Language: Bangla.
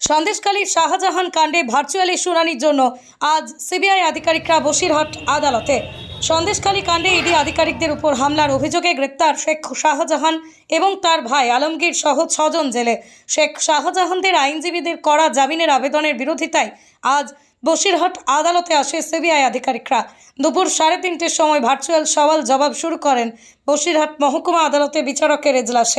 সন্দেশখালী শাহজাহান কাণ্ডে ভার্চুয়ালি শুনানির জন্য আজ সিবিআই আধিকারিকরা বসিরহাট আদালতে। সন্দেশখালী কাণ্ডে ইডি আধিকারিকদের উপর হামলার অভিযোগে গ্রেপ্তার শেখ শাহজাহান এবং তার ভাই আলমগীর সহ ছজন জেলে। শেখ শাহজাহানদের আইনজীবীদের করা জামিনের আবেদনের বিরোধিতায় আজ বসিরহাট আদালতে আসে সিবিআই আধিকারিকরা। দুপুর সাড়ে তিনটের সময় ভার্চুয়াল সওয়াল জবাব শুরু করেন বসিরহাট মহকুমা আদালতে বিচারকের এজলাসে।